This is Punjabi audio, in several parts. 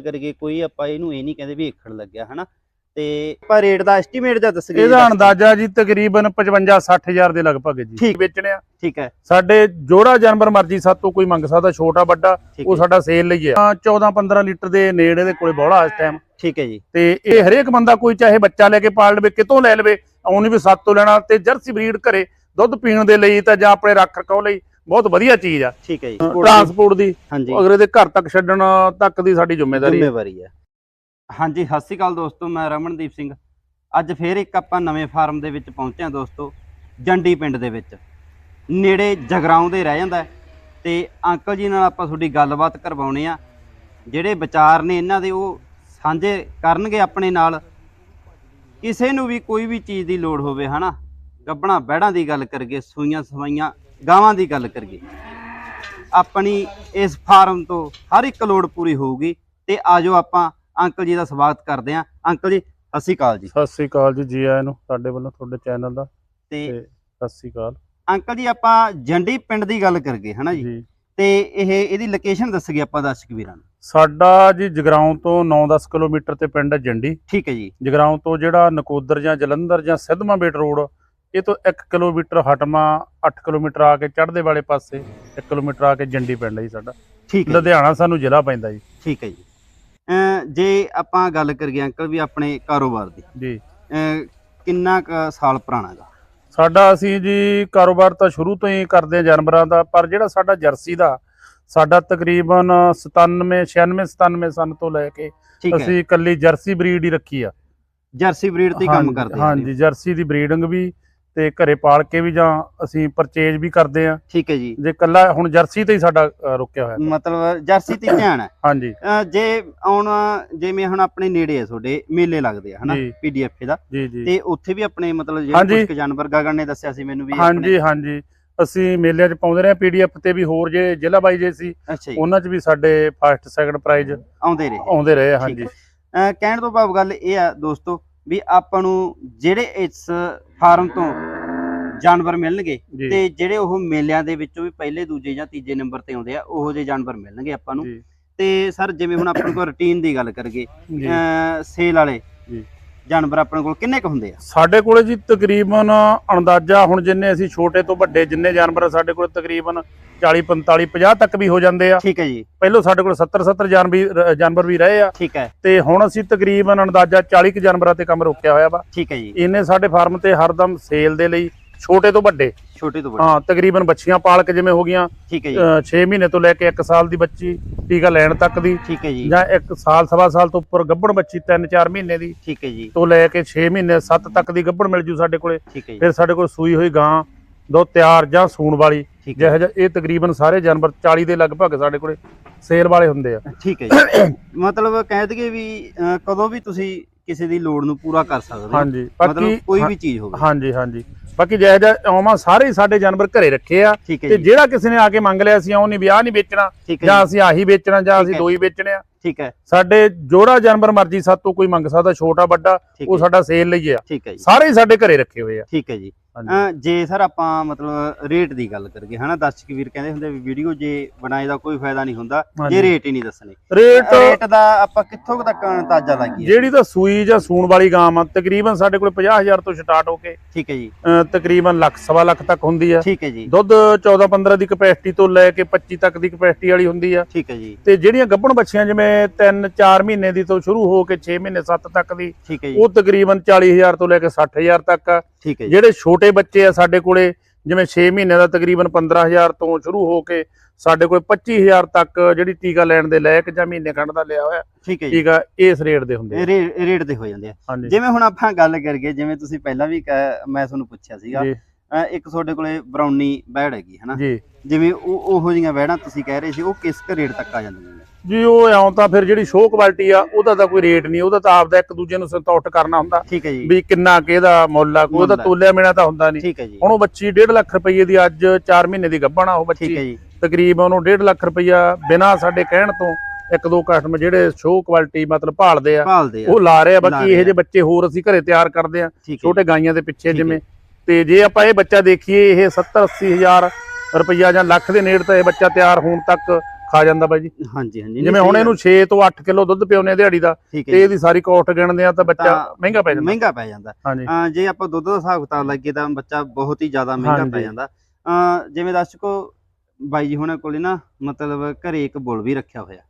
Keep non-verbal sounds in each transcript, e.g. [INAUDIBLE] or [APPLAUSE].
ਕਰਕੇ ਕੋਈ ਆਪਾਂ ਇਹਨੂੰ ਇਹ ਨਹੀਂ ਕਹਿੰਦੇ ਵੀ ਏਖੜ ਲੱਗਿਆ ਹਨਾ? ਤੇ ਆਪਾਂ ਰੇਟ ਦਾ ਐਸਟੀਮੇਟ ਜਾਂ ਦੱਸ ਗਏ ਇਹਦਾ ਅੰਦਾਜ਼ਾ ਜੀ ਤਕਰੀਬਨ 55 60000 ਦੇ ਲਗਭਗ ਜੀ। ਠੀਕ। ਵੇਚਣੇ ਆ। ਠੀਕ ਹੈ। ਸਾਡੇ ਜੋੜਾ ਜਾਨਵਰ ਮਰਜ਼ੀ ਸਾਤੋਂ ਕੋਈ ਮੰਗ ਸਕਦਾ ਛੋਟਾ ਵੱਡਾ ਉਹ ਸਾਡਾ ਸੇਲ ਲਈ ਹੈ। 14 15 ਲੀਟਰ ਦੇ ਨੇੜੇ ਦੇ ਕੋਲੇ ਬੋਲਾ ਇਸ ਟਾਈਮ ਠੀਕ ਹੈ ਜੀ। ਤੇ ਇਹ ਹਰੇਕ ਬੰਦਾ ਕੋਈ ਚਾਹੇ ਬੱਚਾ ਲੈ ਕੇ ਪਾਲ ਲਵੇ ਕਿਤੋਂ ਲੈ ਲਵੇ ਆਉਣੀ ਵੀ ਸੱਤ ਤੋਂ ਲੈਣਾ। ਤੇ ਜਰਸੀ ਬਰੀਡ ਘਰੇ ਦੁੱਧ ਪੀਣ ਦੇ ਲਈ ਤਾਂ ਜਾਂ ਆਪਣੇ ਰੱਖ ਰਖਾਓ ਲਈ ਬਹੁਤ ਵਧੀਆ ਚੀਜ਼ ਆ। ਠੀਕ ਹੈ ਜੀ। ਟਰਾਂਸਪੋਰਟ ਦੀ ਹਾਂਜੀ। ਅਗਲੇ ਦੇ ਘਰ ਤੱਕ ਛੱਡਣ ਤੱਕ ਦੀ ਸਾਡੀ ਜ਼ਿੰਮੇਵਾਰੀ ਹੈ ਜ਼ਿੰਮੇਵਾਰੀ ਹੈ ਹਾਂਜੀ ਸਤਿ ਸ਼੍ਰੀ ਅਕਾਲ ਦੋਸਤੋ ਮੈਂ ਰਮਨਦੀਪ ਸਿੰਘ। ਅੱਜ ਫੇਰ ਇੱਕ ਆਪਾਂ ਨਵੇਂ ਫਾਰਮ ਦੇ ਵਿੱਚ ਪਹੁੰਚੇ ਹਾਂ ਦੋਸਤੋ ਜੰਡੀ ਪਿੰਡ ਦੇ ਵਿੱਚ। ਨੇੜੇ ਜਗਰਾਉਂ ਦੇ ਰਹਿ ਜਾਂਦਾ ਤੇ ਅੰਕਲ ਜੀ ਨਾਲ ਆਪਾਂ ਤੁਹਾਡੀ ਗੱਲਬਾਤ ਕਰਵਾਉਣੇ ਆ। ਜਿਹੜੇ ਵਿਚਾਰ ਨੇ ਇਹਨਾਂ ਦੇ ਉਹ ਸਾਂਝੇ ਕਰਨਗੇ ਆਪਣੇ ਨਾਲ। ਕਿਸੇ ਨੂੰ ਵੀ ਕੋਈ ਵੀ ਚੀਜ਼ ਦੀ ਲੋੜ ਹੋਵੇ ਹਨਾ? ਗੱਬਣਾ ਬਹਿੜਾਂ ਦੀ ਗੱਲ ਕਰਗੇ ਸੂਈਆਂ ਸਵਾਈਆਂ ਗਾਵਾਂ ਦੀ ਗੱਲ ਕਰਗੇ ਆਪਣੀ ਇਸ ਫਾਰਮ ਤੋਂ ਹਰ ਇੱਕ ਲੋੜ ਪੂਰੀ ਹੋਊਗੀ। ਤੇ ਆਜੋ ਆਪਾਂ ਅੰਕਲ ਜੀ ਦਾ ਸਵਾਗਤ ਕਰਦੇ ਹਾਂ। ਅੰਕਲ ਜੀ ਸਤਿ ਸ਼੍ਰੀ ਅਕਾਲ ਜੀ। ਸਤਿ ਸ੍ਰੀ ਅਕਾਲ ਜੀ ਜੀ ਆਇਆਂ ਨੂੰ ਸਾਡੇ ਵੱਲੋਂ ਤੁਹਾਡੇ ਚੈਨਲ ਦਾ। ਤੇ ਸਤਿ ਸ੍ਰੀ ਅਕਾਲ। ਅੰਕਲ ਜੀ ਆਪਾਂ ਜੰਡੀ ਪਿੰਡ ਦੀ ਗੱਲ ਕਰਗੇ ਹਨਾ ਜੀ? ਤੇ ਇਹ ਇਹਦੀ ਲੋਕੇਸ਼ਨ ਦੱਸਗੇ ਆਪਾਂ ਦਰਸ਼ਕ ਵੀਰਾਂ ਨੂੰ। ਸਾਡਾ ਜੀ ਜਗਰਾਉਂ ਤੋਂ 9-10 ਕਿਲੋਮੀਟਰ ਤੇ ਪਿੰਡ ਹੈ ਜੰਡੀ। ਠੀਕ ਹੈ ਜੀ। ਜਗਰਾਉਂ ਤੋਂ ਜਿਹੜਾ ਨਕੋਦਰ ਜਾਂ ਜਲੰਧਰ ਜਾਂ ਸਿੱਧਵਾਂ ਬੇਟ ਰੋਡ ਇਹ ਤੋਂ 1 ਕਿਲੋਮੀਟਰ ਹਟਮਾ 8 ਕਿਲੋਮੀਟਰ ਆ ਕੇ ਚੜ੍ਹਦੇ ਵਾਲੇ ਪਾਸੇ 1 ਕਿਲੋਮੀਟਰ ਆ ਕੇ ਜੰਡੀ ਪਿੰਡ ਹੈ ਜੀ ਸਾਡਾ। ਠੀਕ ਹੈ ਲੁਧਿਆਣਾ ਸਾਨੂੰ ਜ਼ਿਲ੍ਹਾ ਪੈਂਦਾ ਜੀ। ਠੀਕ ਹੈ ਜੀ। ਅਮ ਜੇ ਆਪਾਂ ਗੱਲ ਕਰੀਏ ਅੰਕਲ ਵੀ ਆਪਣੇ ਕਾਰੋਬਾਰ ਦੀ ਜੀ। ਅਮ ਕਿੰਨਾ ਕੁ ਸਾਲ ਪੁਰਾਣਾ ਗਾ? ਸਾਡਾ ਅਸੀਂ ਜੀ ਕਾਰੋਬਾਰ ਤਾਂ ਸ਼ੁਰੂ ਤੋਂ ਹੀ ਕਰਦੇ ਹਾਂ ਜਾਨਵਰਾਂ ਦਾ ਪਰ ਜਿਹੜਾ ਸਾਡਾ ਜਰਸੀ ਦਾ ਸਾਡਾ ਤਕਰੀਬਨ 97 96 97 ਸਨ ਤੋਂ ਲੈ ਕੇ ਠੀਕ ਹੈ। ਅਸੀਂ ਇਕੱਲੀ ਜਰਸੀ ਬਰੀਡ ਹੀ ਰੱਖੀ ਆ। ਜਰਸੀ ਬਰੀਡ ਤੇ ਹੀ ਕੰਮ ਹਾਂਜੀ, ਕਰਦੇ ਆ ਹਾਂਜੀ ਜਰਸੀ ਦੀ ਬਰੀਡਿੰਗ ਵੀ ਤੇ ਘਰੇ ਪਾਲ ਕੇ ਵੀ ਜਾਂ ਅਸੀਂ ਪਰਚੇਜ ਵੀ ਕਰਦੇ ਆ ਠੀਕ ਹੈ ਜੀ। ਜੇ ਕੱਲਾ ਹੁਣ ਜਰਸੀ ਤੇ ਹੀ ਸਾਡਾ ਅ, ਰੁਕਿਆ ਹੋਇਆ। ਮਤਲਬ ਜਰਸੀ ਤੇ ਧਿਆਨ ਹੈ। ਹਾਂਜੀ। ਜੇ ਹੁਣ ਜਿਵੇਂ ਹੁਣ ਆਪਣੇ ਨੇੜੇ ਆ ਤੁਹਾਡੇ ਮੇਲੇ ਲੱਗਦੇ ਆ ਹਨਾ ਜੀ। ਪੀਡੀਐਫ ਦਾ। ਜੀ ਜੀ। ਤੇ ਉੱਥੇ ਵੀ ਆਪਣੇ ਮਤਲਬ ਜਿਹੜੇ ਹਾਂਜੀ। ਕੁਝ ਕੁ ਜਾਨਵਰ ਗਗਨ ਨੇ ਦੱਸਿਆ ਸੀ ਮੈਨੂੰ ਵੀ ਹਾਂਜੀ ਹਾਂਜੀ। ਅਸੀਂ ਮੇਲਿਆਂ 'ਚ ਪਾਉਂਦੇ ਰਹੇ ਪੀਡੀਐਫ ਤੇ ਵੀ ਹੋਰ ਜੇ ਜ਼ਿਲ੍ਹਾ ਬਾਈ ਜੇ ਸੀ ਅੱਛਾ ਜੀ। ਉਹਨਾਂ 'ਚ ਵੀ ਸਾਡੇ ਫਸਟ ਸੈਕੰਡ ਪ੍ਰਾਈਜ਼ ਆਉਂਦੇ ਰਹੇ। ਆਉਂਦੇ ਰਹੇ ਆ, ਠੀਕ ਹਾਂਜੀ। ਅਹ ਕਹਿਣ ਤੋਂ ਭਾਵ ਗੱਲ ਇਹ ਆ ਦੋਸਤੋ ਵੀ ਆਪਾਂ ਨੂੰ ਜਿਹੜੇ ਇਸ ਫਾਰਮ ਤੋਂ ਜਾਨਵਰ ਮਿਲਣਗੇ ਤੇ ਜਿਹੜੇ ਉਹ ਮੇਲਿਆਂ ਦੇ ਵਿੱਚੋਂ ਵੀ ਪਹਿਲੇ ਦੂਜੇ ਜਾਂ ਤੀਜੇ ਨੰਬਰ ਤੇ ਆਉਂਦੇ ਆ ਉਹੋ ਜਿਹੇ ਜਾਨਵਰ ਮਿਲਣਗੇ ਆਪਾਂ ਨੂੰ। ਤੇ ਸਰ ਜਿਵੇਂ ਹੁਣ ਆਪਣੇ ਕੋਲ ਰੁਟੀਨ ਦੀ ਗੱਲ ਕਰਗੇ ਸੇਲ ਵਾਲੇ। ਜਾਨਵਰ ਆਪਣੇ ਕੋਲ ਕਿੰਨੇ ਕੁ ਹੁੰਦੇ ਆ? ਸਾਡੇ ਕੋਲੇ ਜੀ ਤਕਰੀਬਨ ਅੰਦਾਜ਼ਾ ਹੁਣ ਜਿੰਨੇ ਅਸੀਂ ਛੋਟੇ ਤੋਂ ਵੱਡੇ ਜਿੰਨੇ ਜਾਨਵਰ ਸਾਡੇ ਕੋਲ ਤਕਰੀਬਨ 40 45 50 ਤੱਕ ਵੀ ਹੋ ਜਾਂਦੇ ਆ। ਠੀਕ ਹੈ ਜੀ। ਪਹਿਲਾਂ ਸਾਡੇ ਕੋਲ 70 70 ਜਾਨਵਰ ਜਾਨਵਰ ਵੀ ਰਹੇ ਆ। ਠੀਕ ਹੈ। ਤੇ ਹੁਣ ਅਸੀਂ ਤਕਰੀਬਨ ਅੰਦਾਜ਼ਾ 40 ਕੁ ਜਾਨਵਰਾਂ ਤੇ ਕੰਮ ਰੋਕਿਆ ਹੋਇਆ ਵਾ। ਠੀਕ ਹੈ ਜੀ। ਇਹਨੇ ਸਾਡੇ ਫਾਰਮ ਤੇ ਹਰਦਮ ਸੇਲ ਦੇ ਲਈ ਛੋਟੇ ਤੋਂ ਵੱਡੇ। ਛੋਟੇ ਤੋਂ ਵੱਡੇ। ਹਾਂ ਤਕਰੀਬਨ ਬੱਚੀਆਂ ਪਾਲ ਕੇ ਜਿਵੇਂ ਹੋ ਗਈਆਂ ਠੀਕ ਹੈ ਜੀ। 6 ਮਹੀਨੇ ਤੋਂ ਲੈ ਕੇ 1 ਸਾਲ ਦੀ ਬੱਚੀ ਟੀਕਾ ਲੈਣ ਤੱਕ ਦੀ। ਠੀਕ ਹੈ ਜੀ। ਜਾਂ 1 ਸਾਲ ਸਵਾ ਸਾਲ ਤੋਂ ਉੱਪਰ ਗੱਭਣ ਬੱਚੀ 3-4 ਮਹੀਨੇ ਦੀ। ਠੀਕ ਹੈ ਜੀ। ਤੋਂ ਲੈ ਕੇ 6 ਮਹੀਨੇ 7 ਤੱਕ ਦੀ ਗੱਭਣ ਮਿਲ ਜੂ ਸਾਡੇ ਕੋਲੇ। ਠੀਕ ਹੈ ਜੀ। ਫਿਰ ਸਾਡੇ ਕੋਲ ਸੂਈ ਹੋਈ ਗਾਂ ਦੁੱਧ ਤਿਆਰ ਜਾਂ ਸੂਣ ਵਾਲੀ। ਠੀਕ ਹੈ। ਜਿਹੋ ਜਿਹਾ ਇਹ ਤਕਰੀਬਨ ਸਾਰੇ ਜਾਨਵਰ 40 ਦੇ ਲਗਭਗ ਸਾਡੇ ਕੋਲੇ ਸੇਲ ਵਾਲੇ ਹੁੰਦੇ ਆ। ਠੀਕ ਹੈ ਜੀ। [COUGHS] ਮਤਲਬ ਕਹਿ ਦਈਏ ਵੀ ਅਹ, ਕਦੋਂ ਵੀ ਤੁਸੀਂ ਕਿਸੇ ਦੀ ਲੋੜ ਨੂੰ ਪੂਰਾ ਕਰ ਸਕਦੇ ਹੋ। ਹਾਂਜੀ ਮਤਲਬ ਬਾਕੀ ਕੋਈ ਵੀ ਚੀਜ਼ ਹੋਵੇ। ਹਾਂਜੀ ਹਾਂਜੀ। ਬਾਕੀ ਜਿਹੋ ਜਿਹਾ ਆਵਾਂ ਸਾਰੇ ਹੀ ਸਾਡੇ ਜਾਨਵਰ ਘਰੇ ਰੱਖੇ ਆ। ਠੀਕ ਹੈ ਤੇ ਜੀ। ਜਿਹੜਾ ਕਿਸੇ ਨੇ ਆ ਕੇ ਮੰਗ ਲਿਆ ਅਸੀਂ ਉਹ ਨਹੀਂ ਵਿਆਹ ਨਹੀਂ ਵੇਚਣਾ ਠੀਕ ਹੈ ਜਾਂ ਜੀ। ਅਸੀਂ ਆਹੀ ਵੇਚਣਾ ਜਾਂ ਠੀਕ ਅਸੀਂ ਹੈ। ਦੋ ਹੀ ਵੇਚਣੇ ਆ। ਠੀਕ ਹੈ। ਸਾਡੇ ਜੋੜਾ ਜਾਨਵਰ ਮਰਜ਼ੀ ਸਾਤੋਂ ਕੋਈ ਮੰਗ ਸਕਦਾ ਛੋਟਾ ਵੱਡਾ ਠੀਕ ਉਹ ਹੈ ਸਾਡਾ ਸੇਲ ਲਈ ਆ। ਠੀਕ ਹੈ ਜੀ। ਸਾਰੇ ਹੀ ਸਾਡੇ ਘਰੇ ਰੱਖੇ ਹੋਏ ਆ। ਠੀਕ ਹੈ ਜੀ। ਜੇ ਸਰ ਆਪਾਂ ਮਤਲਬ ਰੇਟ ਦੀ ਗੱਲ ਕਰੀਏ ਹਨਾ ਦਰਸ਼ਕ ਵੀਰ ਕਹਿੰਦੇ ਹੁੰਦੇ ਵੀ ਵੀਡੀਓ ਜੇ ਬਣਾਏ ਦਾ ਕੋਈ ਫਾਇਦਾ ਨਹੀਂ ਹੁੰਦਾ। ਜੇ ਰੇਟ ਹੀ ਨਹੀਂ ਦੱਸਣੇ। ਰੇਟ ਰੇਟ ਦਾ ਆਪਾਂ ਕਿੱਥੋਂ ਤੱਕ ਅੰਦਾਜ਼ਾ ਲਾਈਏ? ਜਿਹੜੀ ਤਾਂ ਸੂਈ ਜਾਂ ਸੂਣ ਵਾਲੀ ਗਾਂ ਆ ਤਕਰੀਬਨ ਸਾਡੇ ਕੋਲ 50000 ਤੋਂ ਸਟਾਰਟ ਹੋ ਕੇ ਠੀਕ ਹੈ ਜੀ। ਤਕਰੀਬਨ ਲੱਖ ਸਵਾ ਲੱਖ ਤੱਕ ਹੁੰਦੀ ਆ। ਠੀਕ ਹੈ ਜੀ। ਦੁੱਧ 14 15 ਦੀ ਕਪੈਸਿਟੀ ਤੋਂ ਲੈ ਕੇ 25 ਤੱਕ ਦੀ ਕਪੈਸਿਟੀ ਵਾਲੀ ਹੁੰਦੀ ਆ। ਠੀਕ ਹੈ ਜੀ। ਤੇ ਜਿਹੜੀਆਂ ਗੱਭਣ ਬੱਚੀਆਂ ਜਿਵੇਂ 3 4 ਮਹੀਨੇ ਦੀ ਤੋਂ ਸ਼ੁਰੂ ਹੋ ਕੇ 6 ਮਹੀਨੇ 7 ਤੱਕ ਦੀ ਠੀਕ ਹੈ ਜੀ। ਉਹ ਤਕਰੀਬਨ 40000 ਤੋਂ ਲੈ ਕੇ 60000 ਤੱਕ ਆ। ਠੀਕ ਹੈ ਜਿਹੜੇ ਛੋਟੇ ਬੱਚੇ ਆ ਸਾਡੇ ਕੋਲੇ ਜਿਵੇਂ 6 ਮਹੀਨੇ ਦਾ ਤਕਰੀਬਨ 15000 ਤੋਂ ਸ਼ੁਰੂ ਹੋ ਕੇ ਸਾਡੇ ਕੋਲ 25000 ਤੱਕ ਜਿਹੜੀ ਟੀਕਾ ਲੈਣ ਦੇ ਲਾਇਕ ਜਾਂ ਮਹੀਨੇ ਖੰਡ ਦਾ ਲਿਆ ਹੋਇਆ ਠੀਕ ਹੈ ਟੀਕਾ ਇਸ ਰੇਟ ਦੇ ਹੁੰਦੇ ਆ। ਰੇਟ ਦੇ ਹੋ ਜਾਂਦੇ ਆ। ਜਿਵੇਂ ਹੁਣ ਆਪਾਂ ਗੱਲ ਕਰੀਏ ਜਿਵੇਂ ਤੁਸੀਂ ਪਹਿਲਾਂ ਵੀ ਮੈਂ ਤੁਹਾਨੂੰ ਪੁੱਛਿਆ ਸੀਗਾ ਇੱਕ ਤੁਹਾਡੇ ਕੋਲੇ ਬਰਾਉਨੀ ਬੈੜ ਹੈਗੀ ਹਨਾ? ਜਿਵੇਂ ਉਹ ਉਹੋ ਜਿਹੀਆਂ ਬੈੜਾਂ ਤੁਸੀਂ ਕਹਿ ਰਹੇ ਸੀ ਉਹ ਕਿਸ ਕ ਰੇਟ ਤੱਕ ਆ ਜਾਂਦੀਆਂ ਨੇ? ਜੀ ਉਹ ਇਉਂ ਤਾਂ ਫਿਰ ਜਿਹੜੀ ਸ਼ੋਅ ਕੁਆਲਿਟੀ ਆ ਉਹਦਾ ਤਾਂ ਕੋਈ ਰੇਟ ਨਹੀਂ ਉਹਦਾ ਤਾਂ ਆਪਦਾ ਇੱਕ ਦੂਜੇ ਨੂੰ ਸੰਤੁਸ਼ਟ ਕਰਨਾ ਹੁੰਦਾ। ਠੀਕ ਹੈ ਜੀ। ਵੀ ਕਿੰਨਾ ਕਿਹਦਾ ਮੁੱਲ ਆ ਕੋਈ ਉਹਦਾ। ਤੋਲਿਆ ਮਿਣਾ ਤਾਂ ਹੁੰਦਾ ਨਹੀਂ। ਠੀਕ ਹੈ ਜੀ। ਹੁਣ ਉਹ ਬੱਚੀ 1.5 ਲੱਖ ਰੁਪਏ ਦੀ ਅੱਜ 4 ਮਹੀਨੇ ਦੀ ਗੱਭਣ ਆ ਉਹ ਠੀਕ ਹੈ ਬੱਚੀ ਜੀ। ਤਕਰੀਬਨ ਉਹਨੂੰ 1.5 ਲੱਖ ਰੁਪਈਆ ਬਿਨਾਂ ਸਾਡੇ ਕਹਿਣ ਤੋਂ ਇੱਕ ਦੋ ਕਸਟਮਰ ਜਿਹੜੇ ਸ਼ੋਅ ਕੁਆਲਿਟੀ ਮਤਲਬ ਭਾਲਦੇ ਆ ਉਹ ਲਾ ਰਹੇ ਆ ਬਾਕੀ ਇਹੋ। ਜਿਹੇ ਬੱਚੇ ਹੋਰ ਅਸੀਂ ਘਰੇ ਤਿਆਰ ਕਰਦੇ ਆ ਛੋਟੇ ਗਾਈਆਂ ਦੇ ਪਿੱਛੇ। ਜਿਵੇਂ। ਤੇ ਜੇ ਆਪਾਂ ਇਹ ਬੱਚਾ ਦੇਖੀਏ ਇਹ 70 80 ਹਜ਼ਾਰ ਰੁਪਈਆ ਜਾਂ ਲੱਖ ਦੇ ਨੇੜੇ ਤਾਂ ਇਹ ਬੱਚਾ ਤਿਆਰ ਹੋਣ ਤੱਕ ਖਾ ਜਾਂਦਾ ਬਾਈ ਜੀ। ਹਾਂਜੀ ਹਾਂਜੀ। ਜਿਵੇਂ ਹੁਣ ਇਹਨੂੰ 6 ਤੋਂ 8 ਕਿਲੋ ਦੁੱਧ ਪਿਉਨੇ ਦਿਹਾੜੀ ਦਾ ਤੇ ਇਹਦੀ ਸਾਰੀ ਕੋਸਟ ਗਿਣਦੇ ਆ ਤਾਂ ਬੱਚਾ ਮਹਿੰਗਾ ਪੈ ਜਾਂਦਾ। ਮਹਿੰਗਾ ਪੈ ਜਾਂਦਾ। ਜੇ ਆਪਾਂ ਦੁੱਧ ਦਾ ਹਿਸਾਬ ਕਿਤਾਬ ਲੱਗੇ ਤਾਂ ਬੱਚਾ ਬਹੁਤ ਹੀ ਜ਼ਿਆਦਾ ਮਹਿੰਗਾ ਪੈ। ਜਾਂਦਾ। ਜਿਵੇਂ ਦਰਸ਼ਕੋ ਬਾਈ ਜੀ ਹੁਣਾਂ ਕੋਲੇ ਨਾ ਮਤਲਬ ਘਰੇ ਇੱਕ ਬੁੱਲ ਵੀ ਰੱਖਿਆ ਹੋਇਆ।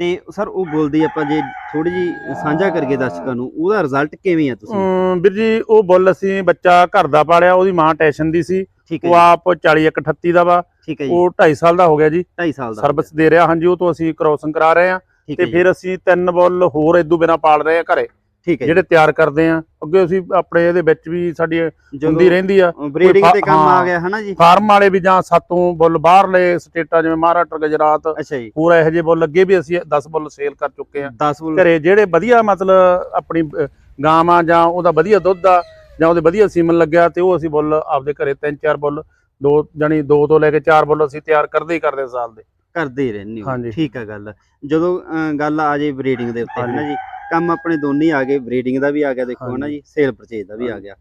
ਤੇ ਸਰ ਉਹ ਬੁੱਲ ਦੀ ਆਪਾਂ ਜੇ ਥੋੜੀ ਜੀ ਸਾਂਝਾ ਕਰੀਏ ਦਰਸ਼ਕਾਂ ਨੂੰ ਉਹਦਾ ਰਿਜ਼ਲਟ ਕਿਵੇਂ ਆ ਤੁਸੀਂ? ਵੀਰ ਜੀ ਉਹ ਬੁੱਲ ਅਸੀਂ ਬੱਚਾ ਘਰ ਦਾ ਪਾਲਿਆ ਉਹਦੀ ਮਾਂ ਟੈਸ਼ਨ ਦੀ ਸੀ। ਉਹ ਆਪ 40 ਇੱਕ 38 ਦਾ ਵਾ। ਠੀਕ ਹੈ ਜੀ। ਉਹ 2.5 ਸਾਲ ਦਾ ਹੋ ਗਿਆ ਜੀ। 2.5 ਸਾਲ ਦਾ। ਸਰਵਿਸ ਦੇ ਰਿਹਾ ਹਾਂਜੀ ਉਹ ਤੋਂ ਅਸੀਂ ਕ੍ਰੋਸਿੰਗ ਕਰਾ ਰਹੇ ਆ ਤੇ ਫਿਰ ਅਸੀਂ ਤਿੰਨ ਬੁੱਲ ਹੋਰ ਇਦੋਂ ਬਿਨਾ ਪਾਲ ਰਹੇ ਆ ਘਰੇ। ਠੀਕ ਹੈ ਜਿਹੜੇ ਤਿਆਰ ਕਰਦੇ ਆ ਅੱਗੇ ਅਸੀਂ ਆਪਣੇ ਇਹਦੇ ਵਿੱਚ ਵੀ ਸਾਡੀ ਹੁੰਦੀ ਰਹਿੰਦੀ ਆ। ਬਰੀਡਿੰਗ ਤੇ ਕੰਮ ਆ। ਗਿਆ ਹਨਾ ਜੀ? ਫਾਰਮ ਵਾਲੇ ਵੀ ਜਾਂ ਸਾਤੋਂ ਬੁੱਲ ਬਾਹਰਲੇ ਸਟੇਟਾਂ ਜਿਵੇਂ ਮਹਾਰਾਸ਼ਟਰ ਗੁਜਰਾਤ ਪੂਰਾ ਇਹੋ ਜਿਹੇ ਬੁੱਲ ਅੱਗੇ ਵੀ ਅਸੀਂ 10 ਬੁੱਲ ਸੇਲ ਕਰ ਚੁੱਕੇ ਆ 10 ਬੁੱਲ। ਘਰੇ ਜਿਹੜੇ ਵਧੀਆ ਮਤਲਬ ਆਪਣੀ ਅਹ, ਗਾਂ ਆ ਜਾਂ ਉਹਦਾ ਵਧੀਆ ਦੁੱਧ ਆ ਜਾਂ ਉਹਦੇ ਵਧੀਆ ਸੀਮਨ ਲੱਗਿਆ ਤੇ ਉਹ ਅਸੀਂ ਬੁੱਲ ਆਪਦੇ ਘਰੇ ਤਿੰਨ ਚਾਰ ਬੁੱਲ ਦੋ ਜਾਨੀ ਦੋ ਤੋਂ ਲੈ ਕੇ ਚਾਰ ਬੁੱਲ ਅਸੀਂ ਤਿਆਰ ਕਰਦੇ ਹੀ ਕਰਦੇ ਸਾਲ ਦੇ ਕਰਦੇ ਹੀ ਰਹਿੰਦੇ ਹੋ। ਠੀਕ ਆ ਗੱਲ ਜਦੋਂ ਗੱਲ ਆ ਜੇ ਬਰੀਡਿੰਗ ਦੇ ਉੱਤੇ ਹਨਾ। ਜੀ ਕੰਮ ਆਪਣੇ ਦੋਨੇ ਆ ਗਏ ਬਰੀਡਿੰਗ ਦਾ ਵੀ ਆ ਗਿਆ ਦੇਖੋ ਹਨਾ। ਜੀ ਸੇਲ ਪਰਚੇਜ ਦਾ ਵੀ ਆ। ਗਿਆ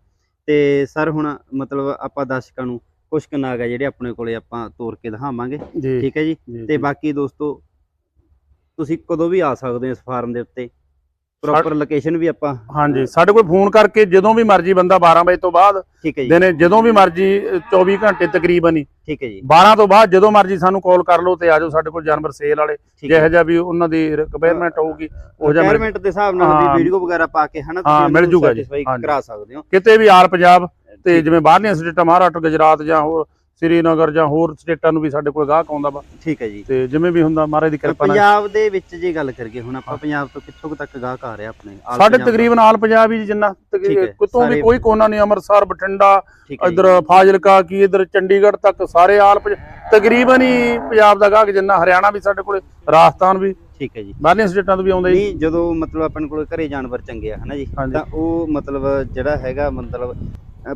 ਤੇ ਸਰ ਹੁਣ ਮਤਲਬ ਆਪਾਂ ਦਰਸ਼ਕਾਂ ਨੂੰ ਕੁਝ ਕੁ ਨਾਗ ਆ ਜਿਹੜੇ ਆਪਣੇ ਕੋਲੇ ਆਪਾਂ ਤੋਰ ਕੇ ਦਿਖਾਵਾਂਗੇ ਠੀਕ ਹੈ ਜੀ ਤੇ। ਬਾਕੀ ਦੋਸਤੋ ਤੁਸੀਂ ਕਦੋਂ ਵੀ ਆ ਸਕਦੇ ਹੋ ਇਸ ਫਾਰਮ ਦੇ ਉੱਤੇ ਪ੍ਰੋਪਰ ਲੋਕੇਸ਼ਨ ਵੀ ਆਪਾਂ ਹਾਂਜੀ ਸਾਡੇ ਕੋਲ ਫੋਨ ਕਰਕੇ ਜਦੋਂ ਵੀ ਮਰਜ਼ੀ ਬੰਦਾ 12 ਵਜੇ ਤੋਂ ਬਾਅਦ ਠੀਕ ਹੈ ਜੀ। ਦਿਨੇ ਜਦੋਂ ਵੀ ਮਰਜ਼ੀ ਅਹ, 24 ਘੰਟੇ ਤਕਰੀਬਨ ਹੀ। ਠੀਕ ਹੈ ਜੀ। 12 ਤੋਂ ਬਾਅਦ ਜਦੋਂ ਮਰਜ਼ੀ ਸਾਨੂੰ ਕਾਲ ਕਰ ਲਓ ਤੇ ਆਜੋ ਸਾਡੇ ਕੋਲ ਜਾਨਵਰ ਸੇਲ ਵਾਲੇ। ਜਿਹੋ ਜਿਹਾ ਵੀ ਉਹਨਾਂ ਦੀ ਰਿਕੁਆਇਰਮੈਂਟ ਹੋਊਗੀ ਉਹ ਜਿਹਾ ਰਿਕੁਆਇਰਮੈਂਟ ਦੇ ਹਿਸਾਬ ਨਾਲ ਹਾਂ। ਵੀਡੀਓ ਵਗੈਰਾ ਪਾ ਕੇ ਹਨਾ ਤੁਸੀਂ ਮਿਲ ਜੂਗਾ ਜੀ। ਕਰਾ ਸਕਦੇ ਹੋ। ਕਿਤੇ ਵੀ ਆਲ ਪੰਜਾਬ ਤੇ ਜਿਵੇਂ ਬਾਹਰਲੀਆਂ ਸਟੇਟਾਂ ਮਹਾਰਾਸ਼ਟਰ ਗੁਜਰਾਤ ਜਾਂ ਹੋਰ ਸ੍ਰੀਨਗਰ ਜਾਂ ਹੋਰ ਸਟੇਟਾਂ ਨੂੰ ਵੀ ਸਾਡੇ ਕੋਲ ਗਾਹਕ ਆਉਂਦਾ ਵਾ। ਠੀਕ ਹੈ ਜੀ। ਤੇ ਜਿਵੇਂ ਵੀ ਹੁੰਦਾ ਮਹਾਰਾਜ ਦੀ ਕਿਰਪਾ ਨਾਲ। ਪੰਜਾਬ ਦੇ ਵਿੱਚ ਜੇ ਗੱਲ ਕਰੀਏ ਹੁਣ ਆਪਾਂ ਪੰਜਾਬ ਤੋਂ ਕਿੱਥੋਂ ਤੱਕ ਗਾਹਕ ਆ ਰਿਹਾ ਆਪਣੇ? ਸਾਡੇ? ਤਕਰੀਬਨ ਆਲ ਪੰਜਾਬ ਹੀ ਜਿੰਨਾ। ਕਿਤੋਂ ਵੀ ਕੋਈ ਕੋਨਾ ਨਹੀਂ ਅੰਮ੍ਰਿਤਸਰ ਬਠਿੰਡਾ। ਇਧਰ ਫਾਜ਼ਿਲਕਾ ਕੀ ਇਧਰ ਚੰਡੀਗੜ੍ਹ ਤੱਕ ਸਾਰੇ ਆਲ ਤਕਰੀਬਨ ਹੀ ਪੰਜਾਬ ਦਾ ਗਾਹਕ ਜਿੰਨਾ ਹਰਿਆਣਾ ਵੀ ਸਾਡੇ ਕੋਲੇ ਰਾਜਸਥਾਨ ਵੀ। ਠੀਕ ਹੈ ਜੀ। ਬਾਹਰਲੀਆਂ ਸਟੇਟਾਂ ਤੋਂ ਵੀ ਆਉਂਦੇ ਜੀ। ਨਹੀਂ ਜਦੋਂ ਮਤਲਬ ਆਪਣੇ ਕੋਲ ਘਰੇ ਜਾਨਵਰ ਚੰਗੇ ਆ ਹਨਾ ਜੀ। ਤਾਂ ਉਹ ਮਤਲਬ ਜਿਹੜਾ ਹੈਗਾ ਮਤਲਬ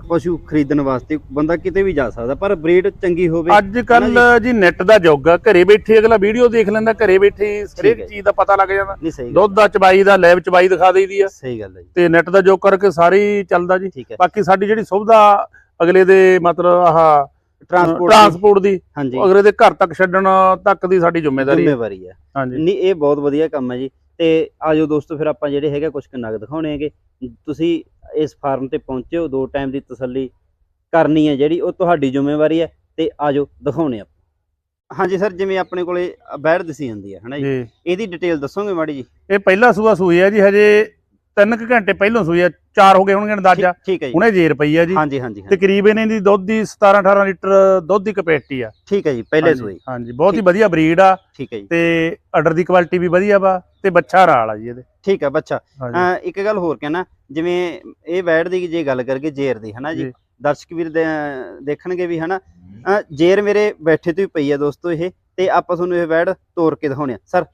ਪਸ਼ੂ ਖਰੀਦਣ ਵਾਸਤੇ ਬੰਦਾ ਕਿਤੇ ਵੀ ਜਾ ਸਕਦਾ ਪਰ ਬਰੀਡ ਚੰਗੀ ਹੋਵੇ ਅੱਜ ਕੱਲ ਜੀ ਨੈਟ ਦਾ ਯੁੱਗ ਆ ਘਰੇ ਬੈਠੇ ਅਗਲਾ ਵੀਡੀਓ ਦੇਖ ਲੈਂਦਾ ਘਰੇ ਬੈਠੇ ਹਰੇਕ। ਚੀਜ਼ ਦਾ ਪਤਾ ਲੱਗ ਜਾਂਦਾ। ਦੁੱਧ ਦਾ ਚਬਾਈ ਦਾ ਲੈਬ ਚਬਾਈ ਦਿਖਾ ਦੇਈਦੀ ਆ। ਸਹੀ ਗੱਲ ਹੈ ਜੀ। ਤੇ ਨੈਟ ਦਾ ਯੁੱਗ ਕਰਕੇ ਸਾਰੇ ਚੱਲਦਾ ਜੀ। ਬਾਕੀ ਸਾਡੀ ਜਿਹੜੀ ਸੁਵਿਧਾ ਅਗਲੇ ਦੇ ਮਤਲਬ ਆਹ ਟਰਾਂਸਪੋਰਟ ਟਰਾਂਸਪੋਰਟ ਦੀ ਅਗਲੇ ਦੇ ਘਰ ਤੱਕ ਛੱਡਣ ਤੱਕ ਦੀ ਸਾਡੀ ਜ਼ਿੰਮੇਵਾਰੀ ਹੈ ਜ਼ਿੰਮੇਵਾਰੀ ਹੈ ਹਾਂਜੀ। ਨਹੀਂ ਇਹ ਬਹੁਤ ਵਧੀਆ ਕੰਮ ਹੈ ਜੀ। ਤੇ ਆਜੋ ਦੋਸਤੋ ਫਿਰ ਆਪਾਂ ਜਿਹੜੇ ਹੈਗਾ ਕੁਝ ਨਗ ਦਿਖਾਉਣੇ ਹੈਗੇ। ਤੁਸੀਂ ਇਸ ਫਾਰਮ ਤੇ ਪਹੁੰਚੇ ਹੋ ਦੋ ਟਾਈਮ ਦੀ ਤਸੱਲੀ ਕਰਨੀ ਹੈ ਜਿਹੜੀ ਉਹ ਤੁਹਾਡੀ ਜ਼ਿੰਮੇਵਾਰੀ ਹੈ ਤੇ ਆਜੋ ਦਿਖਾਉਣੇ ਆਪਾਂ। ਹਾਂਜੀ ਸਰ ਜਿਵੇਂ ਆਪਣੇ ਕੋਲੇ ਬੈੜ ਦਸੀ ਜਾਂਦੀ ਹੈ ਹਨਾ ਜੀ? ਇਹਦੀ ਡਿਟੇਲ ਦੱਸੋਗੇ ਮਾੜੀ ਜੀ? ਇਹ ਪਹਿਲਾ ਸੂਆ ਸੂਈ ਹੈ ਜੀ ਹਜੇ 3 ਘੰਟੇ ਪਹਿਲਾਂ ਸੂਈ ਹੈ 4 ਹੋ ਗਏ ਹੋਣਗੇ ਅੰਦਾਜ਼ਾ। ਠੀਕ- ਹੈ ਜੀ। ਹੁਣੇ ਜੇਰ ਪਈ ਹੈ ਜੀ। ਹਾਂਜੀ ਹਾਂਜੀ ਹਾਂਜੀ। ਤਕਰੀਬਨ ਇਹਦੀ ਦੁੱਧ ਦੀ 17 18 ਲੀਟਰ ਦੁੱਧ ਦੀ ਕਪੈਸਿਟੀ ਆ। ਠੀਕ ਹੈ ਜੀ ਪਹਿਲੇ ਸੂਈ। ਹਾਂਜੀ ਬਹੁਤ ਹੀ। ਵਧੀਆ ਬਰੀਡ ਆ। ਠੀਕ ਹੈ ਜੀ। ਤੇ ਆਰਡਰ ਦੀ ਕੁਆਲਿਟੀ ਵੀ ਵਧੀਆ ਵਾ ਤੇ ਬੱਚਾ ਰਾਲ ਆ ਜੀ ਇਹਦੇ। ਠੀਕ ਹੈ ਬੱਚਾ। ਇੱਕ ਗੱਲ ਹੋਰ ਕਹਿਣਾ ਜਿਵੇਂ ਇਹ ਬੈੜ ਦੀ ਜੇ ਗੱਲ ਕਰਗੇ ਜੇਰ ਦੀ ਹਨਾ ਜੀ। ਦਰਸ਼ਕ ਵੀਰ ਦੇ- ਦੇਖਣਗੇ ਵੀ ਹਨਾ? ਜੇਰ ਮੇਰੇ ਬੈਠੇ ਤੋਂ ਹੀ ਪਈ ਹੈ ਦੋਸਤੋ ਇਹ ਤੇ ਆਪਾਂ ਤੁਹਾਨੂੰ ਇਹ ਬੈੜ ਤੋੜ ਕੇ ਦਿਖਾਉਣੇ ਆ ਸਰ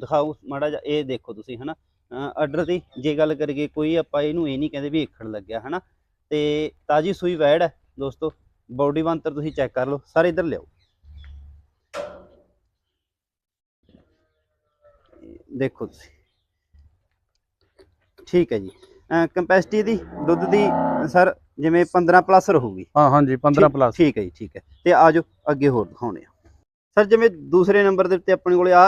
ਦਿਖਾਓ ਮਾੜਾ ਜਿਹਾ ਇਹ ਦੇਖੋ ਤੁਸੀਂ ਹਨਾ? ਆਰਡਰ ਦੀ ਜੇ ਗੱਲ ਕਰੀਏ ਕੋਈ ਆਪਾਂ ਇਹਨੂੰ ਇਹ ਨਹੀਂ ਕਹਿੰਦੇ ਵੀ ਏਖੜ ਲੱਗਿਆ ਹਨਾ? ਤੇ ਤਾਜੀ ਸੂਈ ਵੈੜ ਹੈ ਦੋਸਤੋ ਬਾਡੀ ਬੰਤਰ ਤੁਸੀਂ ਚੈੱਕ ਕਰ ਲਓ ਸਾਰੇ ਇੱਧਰ ਲਿਆਓ। ਦੇਖੋ ਤੁਸੀਂ। ਠੀਕ ਹੈ ਜੀ। ਕੰਪੈਸਿਟੀ ਦੀ ਦੁੱਧ ਦੀ ਸਰ ਜਿਵੇਂ 15 ਪਲੱਸ ਰਹੂਗੀ। ਹਾਂ ਹਾਂਜੀ 15 ਪਲੱਸ ਠੀਕ ਹੈ ਜੀ ਠੀਕ ਹੈ। ਤੇ ਆਜੋ ਅੱਗੇ ਹੋਰ ਦਿਖਾਉਣੇ ਆ ਸਰ ਜਿਵੇਂ ਦੂਸਰੇ ਨੰਬਰ ਦੇ ਉੱਤੇ ਆਪਣੇ ਕੋਲੇ ਆ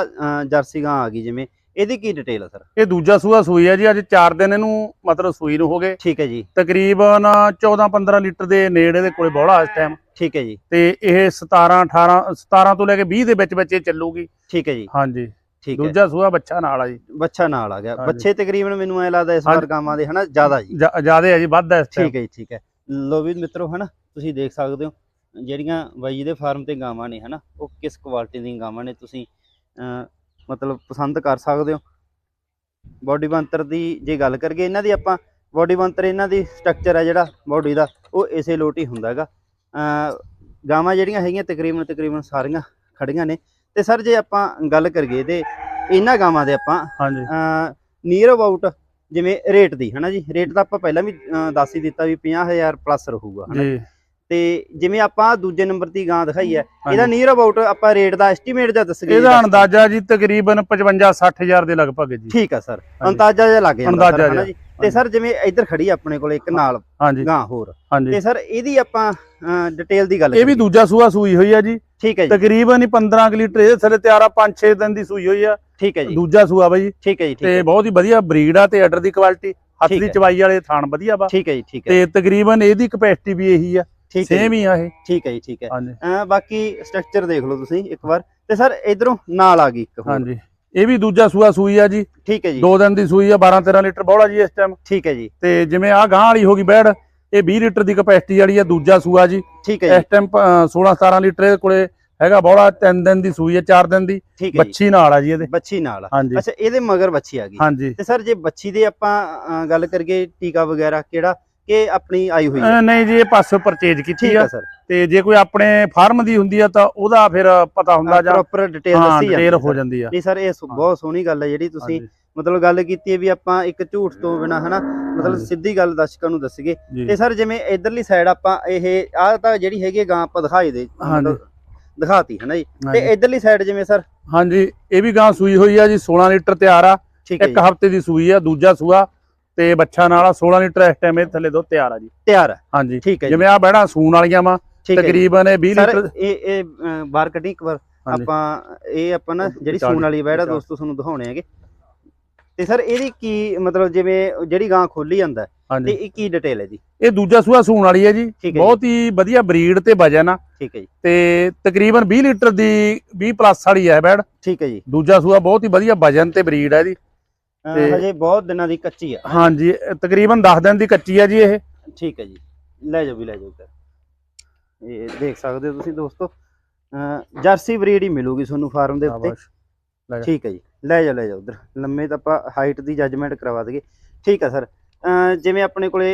ਜਰਸੀ ਗਾਂ ਆ ਗਈ ਜਿਵੇਂ ਇਹਦੀ ਕੀ ਡਿਟੇਲ ਆ ਸਰ? ਇਹ ਦੂਜਾ ਸੂਆ ਸੂਈ ਹੈ ਜੀ ਅੱਜ 4 ਦਿਨ ਇਹਨੂੰ ਮਤਲਬ ਸੂਈ ਨੂੰ ਹੋ ਗਏ। ਠੀਕ ਹੈ ਜੀ। ਤਕਰੀਬਨ 14 15 ਲੀਟਰ ਦੇ ਨੇੜੇ ਦੇ ਕੋਲੇ ਬੋਲਾ ਇਸ ਟਾਈਮ ਠੀਕ ਹੈ ਜੀ। ਤੇ ਇਹ 17 18 17 ਤੋਂ ਲੈ ਕੇ 20 ਦੇ ਵਿੱਚ ਵਿੱਚ ਇਹ ਚੱਲੂਗੀ। ਠੀਕ ਹੈ ਜੀ। ਹਾਂਜੀ। ਠੀਕ ਹੈ। ਦੂਜਾ ਸੂਆ ਬੱਚਾ ਨਾਲ ਆ ਜੀ। ਬੱਚਾ ਨਾਲ ਆ ਗਿਆ। ਬੱਚੇ ਤਕਰੀਬਨ ਮੈਨੂੰ ਐ ਲੱਗਦਾ ਇਸ ਵਾਰ। ਗਾਵਾਂ ਦੇ ਹਨਾ? ਜ਼ਿਆਦਾ ਜੀ। ਜਿਆਦੇ ਆ ਜੀ ਵੱਧ ਟਾਈਮ ਠੀਕ ਹੈ ਜੀ ਠੀਕ ਹੈ। ਲੋ ਵੀ ਮਿੱਤਰੋ ਹਨਾ? ਤੁਸੀਂ ਦੇਖ ਸਕਦੇ ਹੋ ਜਿਹੜੀਆਂ ਬਾਈ ਦੇ ਫਾਰਮ ਤੇ ਗਾਵਾਂ ਨੇ ਹਨਾ? ਉਹ ਕਿਸ ਕੁਆਲਿਟੀ ਦੀਆਂ ਗਾਵਾਂ ਨੇ? ਤੁਸੀਂ ਮਤਲਬ ਪਸੰਦ ਕਰ ਸਕਦੇ ਹੋ। ਬਾਡੀ ਬੰਤਰ ਦੀ ਜੇ ਗੱਲ ਕਰੀਏ ਇਹਨਾਂ ਦੀ ਆਪਾਂ ਬਾਡੀ ਬੰਤਰ ਇਹਨਾਂ ਦੀ ਸਟਰਕਚਰ ਹੈ ਜਿਹੜਾ ਬਾਡੀ ਦਾ ਉਹ ਇਸੇ ਲੋਟ ਹੀ ਹੁੰਦਾ ਹੈਗਾ। ਗਾਵਾਂ ਜਿਹੜੀਆਂ ਹੈਗੀਆਂ ਤਕਰੀਬਨ ਤਕਰੀਬਨ ਸਾਰੀਆਂ ਖੜੀਆਂ ਨੇ। ਤੇ ਸਰ ਜੇ ਆਪਾਂ ਗੱਲ ਕਰੀਏ ਤੇ ਇਹਨਾਂ ਗਾਵਾਂ ਦੇ ਆਪਾਂ ਹਾਂਜੀ। ਨੀਅਰ ਅਬਾਊਟ ਜਿਵੇਂ ਰੇਟ ਦੀ ਹਨਾ ਜੀ? ਰੇਟ ਤਾਂ ਆਪਾਂ ਪਹਿਲਾਂ ਵੀ ਦੱਸ ਹੀ ਦਿੱਤਾ ਵੀ 50000 ਪਲੱਸ ਰਹੂਗਾ ਹਨਾ ਜੀ? ਤੇ ਜਿਵੇਂ ਆਪਾਂ ਦੂਜੇ ਨੰਬਰ ਦੀ ਗਾਂ ਦਿਖਾਈ ਹੈ ਇਹਦਾ। ਨੀਅਰ ਅਬਾਊਟ ਆਪਾਂ ਰੇਟ ਦਾ ਐਸਟੀਮੇਟ ਜਾਂ ਦੱਸ ਗਏ ਇਹਦਾ ਅੰਦਾਜ਼ਾ ਜੀ ਤਕਰੀਬਨ 55 60000 ਦੇ ਲਗਭਗ ਜੀ। ਠੀਕ ਆ ਸਰ। ਅੰਦਾਜ਼ਾ ਜਿਹਾ ਲੱਗ ਜਾਂਦਾ ਸਰ, ਹਨਾ ਜੀ? ਤੇ ਸਰ ਜਿਵੇਂ ਇੱਧਰ ਖੜੀ ਆਪਣੇ ਕੋਲ ਇੱਕ ਨਾਲ ਗਾਂ ਹੋਰ। ਤੇ ਸਰ ਇਹਦੀ ਆਪਾਂ ਡਿਟੇਲ ਦੀ ਗੱਲ ਇਹ ਵੀ। ਦੂਜਾ ਸੂਆ ਸੂਈ ਹੋਈ ਆ ਜੀ। ਠੀਕ ਹੈ ਜੀ। ਤਕਰੀਬਨ ਹੀ 15 ਕੁ ਲੀਟਰ ਇਹਦੇ ਥੱਲੇ ਤਿਆਰ ਆ 5-6 ਦਿਨ ਦੀ ਸੂਈ ਹੋਈ ਆ। ਠੀਕ ਹੈ ਜੀ। ਦੂਜਾ ਸੂਆ ਬਾਈ ਠੀਕ ਹੈ ਜੀ ਠੀਕ ਤੇ ਬਹੁਤ ਹੀ ਵਧੀਆ ਬਰੀਡ ਆ ਤੇ ਆਰਡਰ ਦੀ ਕੁਆਲਿਟੀ ਹੱਥ ਦੀ। ਚਵਾਈ ਵਾਲੇ ਥਾਣ ਵਧੀਆ ਵਾ। ਠੀਕ ਹੈ ਜੀ ਠੀਕ ਹੈ। ਤੇ ਤਕਰੀਬਨ ਇਹਦੀ ਕਪੈਸਿਟੀ ਵੀ ਇਹੀ ਆ। ਠੀਕ ਹੈ ਸੇਮ ਹੀ ਆ ਇਹ। ਠੀਕ ਹੈ ਜੀ ਠੀਕ ਹੈ। ਹਾਂਜੀ। ਅਹ ਬਾਕੀ ਸਟਰਕਚਰ ਦੇਖ ਲਓ ਤੁਸੀਂ ਇੱਕ ਵਾਰ। ਤੇ ਸਰ ਇਧਰੋਂ ਨਾਲ ਆ ਗਈ ਇੱਕ ਹੋਰ। ਹਾਂਜੀ। ਇਹ ਵੀ ਦੂਜਾ ਸੂਆ ਸੂਈ ਆ ਜੀ। ਠੀਕ ਹੈ ਜੀ। ਦੋ ਦਿਨ ਦੀ ਸੂਈ ਆ 12 13 ਲੀਟਰ ਬੋਲਾ ਜੀ ਇਸ ਟਾਈਮ ਠੀਕ ਹੈ ਜੀ। ਤੇ ਜਿਵੇਂ ਆ ਗਾਂ ਵਾਲੀ ਹੋ ਗਈ ਬੈੜ ਇਹ 20 ਲੀਟਰ ਦੀ ਕਪੈਸਿਟੀ ਵਾਲੀ ਆ ਦੂਜਾ ਸੂਆ ਜੀ। ਠੀਕ ਹੈ ਇਸ ਜੀ ਟਾਈਮ 16 17 ਲੀਟਰ ਇਹਦੇ ਕੋਲੇ ਹੈਗਾ ਬੋਲਾ 3 ਦਿਨ ਦੀ ਸੂਈ ਆ 4 ਦਿਨ ਦੀ। ਠੀਕ ਹੈ ਜੀ। ਬੱਚੀ ਨਾਲ ਆ ਜੀ ਇਹਦੇ। ਬੱਚੀ ਨਾਲ ਆ। ਹਾਂਜੀ। ਅੱਛਾ ਇਹਦੇ ਮਗਰ ਬੱਚੀ ਆ ਗਈ। ਹਾਂਜੀ। ਤੇ ਸਰ ਜੇ ਬੱਚੀ ਦੇ ਆਪਾਂ ਅਹ, ਗੱਲ ਕਰੀਏ ਟੀਕਾ ਵਗੈਰਾ ਕਿਹੜਾ ਕਿ ਆਪਣੀ ਆਈ ਹੋਈ ਹੈ? ਨਹੀਂ ਜੀ ਇਹ ਪਾਸੋਂ ਪਰਚੇਜ ਕੀਤੀ ਆ ਹੈ ਸਰ। ਤੇ ਜੇ ਕੋਈ ਆਪਣੇ ਫਾਰਮ ਦੀ ਹੁੰਦੀ ਆ ਤਾਂ ਉਹਦਾ ਫਿਰ ਪਤਾ ਹੁੰਦਾ ਜਾਂ ਪ੍ਰੋਪਰ ਡਿਟੇਲ ਹਾਂ ਦੱਸੀ ਡਿਟੇਲ ਜਾਂਦੀ ਹੋ ਸਰ। ਜਾਂਦੀ ਆ। ਨਹੀਂ ਸਰ ਇਹ ਹਾਂ। ਬਹੁਤ ਸੋਹਣੀ ਗੱਲ ਹੈ ਜਿਹੜੀ ਤੁਸੀਂ ਮਤਲਬ ਗੱਲ ਕੀਤੀ ਹੈ ਵੀ ਆਪਾਂ ਇੱਕ ਝੂਠ ਤੋਂ ਬਿਨਾ ਹਨਾ? ਮਤਲਬ। ਸਿੱਧੀ ਗੱਲ ਦਰਸ਼ਕਾਂ ਨੂੰ ਦੱਸੀਏ। ਤੇ ਸਰ ਜਿਵੇਂ ਇਧਰਲੀ ਸਾਈਡ ਆਪਾਂ ਇਹ ਆਹ ਤਾਂ ਜਿਹੜੀ ਹੈਗੀ ਹੈ ਗਾਂ ਆਪਾਂ ਦਿਖਾਈ ਦੇ। ਮਤਲਬ ਦਿਖਾਤੀ ਹੈ ਨਾ ਜੀ? ਤੇ। ਇਧਰਲੀ ਸਾਈਡ ਜਿਵੇਂ ਸਰ? ਹਾਂਜੀ ਇਹ ਵੀ ਗਾਂ ਸੂਈ ਹੋਈ ਆ ਜੀ 16 ਲੀਟਰ ਤਿਆਰ ਆ। ਹੈ ਇੱਕ ਹਫ਼ਤੇ ਦੀ ਸੂਈ ਆ ਦੂਜਾ ਸੂਆ। ਤੇ ਬੱਚਾ ਨਾਲ ਆ 16 ਲੀਟਰ ਇਸ ਟਾਈਮ ਇਹ ਥੱਲੇ ਦੋ ਤਿਆਰ ਆ ਜੀ। ਤਿਆਰ ਹੈ ਹਾਂਜੀ। ਠੀਕ ਹੈ ਜਿਵੇਂ ਆ ਬਹਿਣਾ ਸੂਣ ਵਾਲੀਆਂ ਵਾ। ਤਕਰੀਬਨ ਇਹ 20 ਸਰ ਲੀਟਰ ਇਹ ਇਹ ਬਾਹਰ ਕੱਢੀ ਇੱਕ ਵਾਰ। ਆਪਾਂ ਇਹ ਆਪਾਂ ਨਾ ਜਿਹੜੀ ਸੂਣ ਵਾਲੀ ਵਿਚਾਲੇ। ਦੋਸਤੋ ਤੁਹਾਨੂੰ ਦਿਖਾਉਣੇ ਹੈਗੇ। ਤੇ ਸਰ ਇਹਦੀ ਕੀ ਮਤਲਬ ਜਿਵੇਂ ਜਿਹੜੀ ਗਾਂ ਖੋਲੀ ਜਾਂਦਾ ਤੇ ਇਹ ਕੀ ਡਿਟੇਲ ਹੈ ਜੀ? ਇਹ ਦੂਜਾ ਸੂਆ ਸੂਣ ਵਾਲੀ ਹੈ ਜੀ। ਬਹੁਤ ਹੀ ਵਧੀਆ ਬਰੀਡ ਤੇ ਵਜਨ ਆ। ਠੀਕ ਹੈ ਜੀ। ਤੇ ਤਕਰੀਬਨ 20 ਲੀਟਰ ਦੀ 20 ਪਲੱਸ ਵਾਲੀ ਹੈ ਬੈੜ ਠੀਕ ਹੈ ਜੀ। ਦੂਜਾ ਸੂਆ ਬਹੁਤ ਹੀ ਵਧੀਆ ਵਜਨ ਤੇ ਬਰੀਡ ਹੈ ਜੀ। ਤੇ- ਹਜੇ ਬਹੁਤ ਦਿਨਾਂ ਦੀ ਕੱਚੀ ਆ। ਹਾਂਜੀ ਤਕਰੀਬਨ 10 ਦਿਨ ਦੀ ਕੱਚੀ ਹੈ ਜੀ ਇਹ। ਠੀਕ ਹੈ ਜੀ। ਲੈ ਜਾਓ ਵੀ ਲੈ ਜਾਓ ਇਹ ਦੇਖ ਸਕਦੇ ਹੋ ਤੁਸੀਂ ਦੋਸਤੋ। ਜਰਸੀ ਬਰੀਡ ਹੀ ਮਿਲੂਗੀ ਤੁਹਾਨੂੰ ਫਾਰਮ ਦੇ ਉੱਤੇ। ਠੀਕ ਹੈ ਜੀ। ਲੈ ਜਾ ਲੈ ਜਾ ਉਧਰ ਲੰਮੇ ਤਾਂ ਆਪਾਂ ਹਾਈਟ ਦੀ ਜੱਜਮੈਂਟ ਕਰਵਾ ਦਈਏ। ਠੀਕ ਹੈ ਸਰ। ਜਿਵੇਂ ਆਪਣੇ ਕੋਲੇ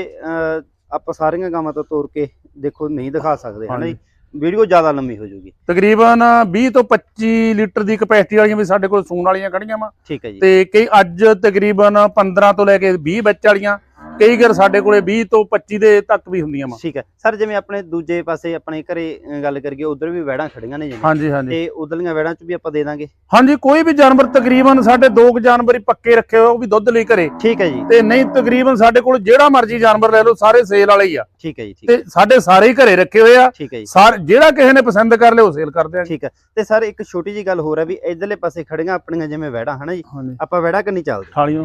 ਆਪਾਂ ਸਾਰੀਆਂ ਗਾਵਾਂ ਤੋਂ ਤੋਰ ਕੇ ਦੇਖੋ ਨਹੀਂ ਦਿਖਾ ਸਕਦੇ ਹਨਾ ਜੀ। ਵੀਡੀਓ ਜ਼ਿਆਦਾ ਲੰਮੀ ਹੋ ਜਾਊਗੀ ਤਕਰੀਬਨ 20 ਤੋਂ 25 ਲੀਟਰ ਦੀ ਕਪੈਸਿਟੀ ਵਾਲੀਆਂ ਵੀ ਸਾਡੇ ਕੋਲ ਸੂਣ ਵਾਲੀਆਂ ਖੜੀਆਂ ਵਾ। ਠੀਕ ਹੈ ਜੀ। ਤੇ ਕਈ ਅੱਜ ਤਕਰੀਬਨ 15 ਤੋਂ ਲੈ ਕੇ 20 ਵਿੱਚ ਵਾਲੀਆਂ ਕਈ ਗਰ ਸਾਡੇ ਕੋਲੇ 20 ਤੋਂ 25 ਦੇ ਤੱਕ ਵੀ ਹੁੰਦੀਆਂ ਵਾ। ਠੀਕ ਹੈ। ਸਰ ਜਿਵੇਂ ਆਪਣੇ ਦੂਜੇ ਪਾਸੇ ਆਪਣੇ ਘਰੇ ਗੱਲ ਕਰੀਏ ਉਧਰ ਵੀ ਵੈੜਾਂ ਖੜੀਆਂ ਨੇ ਜਿਵੇਂ। ਹਾਂਜੀ ਹਾਂਜੀ। ਤੇ ਉਧਰਲੀਆਂ ਵੈੜਾਂ 'ਚ ਵੀ ਆਪਾਂ ਦੇ ਦਾਂਗੇ? ਹਾਂਜੀ ਕੋਈ ਵੀ ਜਾਨਵਰ ਤਕਰੀਬਨ ਸਾਡੇ ਦੋ ਕੁ ਜਾਨਵਰ ਹੀ ਪੱਕੇ ਰੱਖੇ ਹੋਏ ਉਹ ਵੀ ਦੁੱਧ ਲਈ ਘਰੇ। ਠੀਕ ਹੈ ਜੀ। ਤੇ ਨਹੀਂ ਤਕਰੀਬਨ ਸਾਡੇ ਕੋਲ ਜਿਹੜਾ ਮਰਜ਼ੀ ਜਾਨਵਰ ਲੈ ਲਓ ਸਾਰੇ ਸੇਲ ਵਾਲੇ ਹੀ ਆ। ਠੀਕ ਹੈ ਜੀ ਠੀਕ ਹੈ। ਤੇ ਸਾਡੇ ਸਾਰੇ ਹੀ ਘਰੇ ਰੱਖੇ ਹੋਏ ਆ। ਠੀਕ ਹੈ ਜੀ। ਸਾਰ ਜਿਹੜਾ ਕਿਸੇ ਨੇ ਪਸੰਦ ਕਰ ਲਿਆ ਉਹ ਸੇਲ ਕਰਦੇ ਆ ਠੀਕ ਹੈ। ਤੇ ਸਰ ਇੱਕ ਛੋਟੀ ਜੀ ਗੱਲ ਹੋਰ ਹੈ ਵੀ ਇਧਰਲੇ ਪਾਸੇ ਖੜੀਆਂ ਆਪਣੀਆਂ ਜਿਵੇਂ ਵੈੜਾਂ ਹਨਾ ਜੀ? ਹਾਂਜੀ। ਆਪਾਂ ਵੈੜਾਂ ਕੰਨੀ ਚੱਲਦੇ ਥਾਲੀਆਂ।